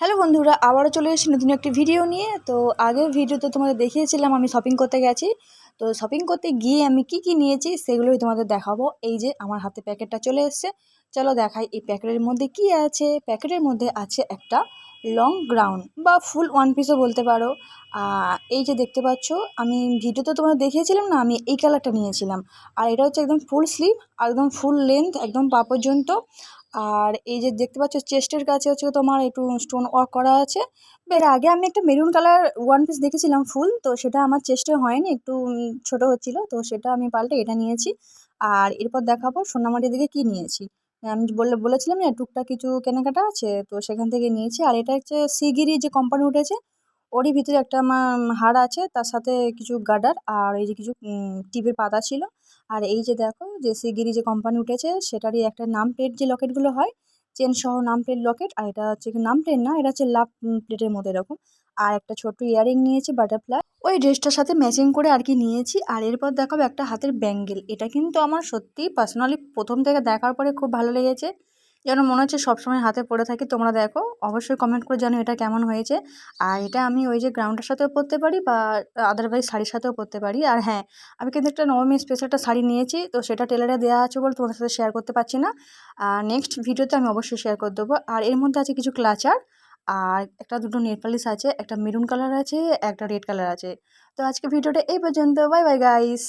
Hello বন্ধুরা, আবারও চলে এসেছি নতুন একটি ভিডিও নিয়ে। তো আগের ভিডিওতে তোমাদের দেখিয়েছিলাম আমি শপিং করতে গেছি। তো শপিং করতে গিয়ে আমি কি কি নিয়েছি সেগুলোই তোমাদের দেখাবো। এই যে আমার হাতে প্যাকেটটা চলে এসছে। চলো দেখাই, এই প্যাকেটের মধ্যে কি আছে? প্যাকেটের মধ্যে আছে একটা লং গ্রাউন্ড বা ফুল ওয়ান পিসও বলতে পারো। এই যে দেখতে পাচ্ছ, আমি ভিডিওতে তোমাদের দেখিয়েছিলাম না, আমি এই কালারটা নিয়েছিলাম। আর এটা হচ্ছে একদম ফুল স্লিভ একদম ফুল লেন্থ একদম পা পর্যন্ত। আর এই যে দেখতে পাচ্ছ চেস্টের কাছে হচ্ছে তোমার একটু স্টোন ওয়ার্ক করা আছে। এর আগে আমি একটা মেরুন কালার ওয়ান পিস দেখেছিলাম ফুল, তো সেটা আমার চেস্টে হয়নি, একটু ছোট হচ্ছিল, তো সেটা আমি পাল্টে এটা নিয়েছি। আর এরপর দেখাবো সোনামাটির দিকে কি নিয়েছি। আমি বললে বলেছিলাম না, টুকটাক কিছু কেনাকাটা আছে, তো সেখান থেকে নিয়েছি। আর এটা হচ্ছে সিগিরি যে কোম্পানি উঠেছে ওরই ভিতরে একটা আমার হার আছে, তার সাথে কিছু গার্ডার আর এই যে কিছু টিপের পাতা ছিল। আর এই যে দেখো, যে শিগগিরই যে কোম্পানি উঠেছে, সেটারই একটা নাম প্লেট যে লকেটগুলো হয় চেন সহ নাম প্লেট লকেট আর এটা হচ্ছে কি নাম প্লেট না, এটা হচ্ছে লাভ প্লেটের মতো এরকম। আর একটা ছোট্ট ইয়ারিং নিয়েছি বাটারফ্লাই ওই ড্রেসটার সাথে ম্যাচিং করে আর কি নিয়েছি, আর এরপর দেখাবো একটা হাতের ব্যাঙ্গেল এটা কিন্তু আমার সত্যিই পার্সোনালি প্রথম থেকে দেখার পরে খুব ভালো লেগেছে। যেন মনে হচ্ছে সবসময় হাতে পরে থাকি। তোমরা দেখো, অবশ্যই কমেন্ট করে জানো এটা কেমন হয়েছে। আর এটা আমি ওই যে গ্রাউন্ডের সাথেও পরতে পারি বা আদারওয়াইজ শাড়ির সাথেও পরতে পারি। আর হ্যাঁ আমি কিন্তু একটা নবমী স্পেশাল একটা শাড়ি নিয়েছি, তো সেটা টেলারে দেওয়া আছে বলে তোমাদের সাথে শেয়ার করতে পারছি না। আর নেক্সট ভিডিওতে আমি অবশ্যই শেয়ার করে দেবো। আর এর মধ্যে আছে কিছু ক্লাচার আর একটা দুটো নেট পালিশ আছে, একটা মেরুন কালার আছে, একটা রেড কালার আছে। তো আজকে ভিডিওটা এই পর্যন্ত। Bye bye guys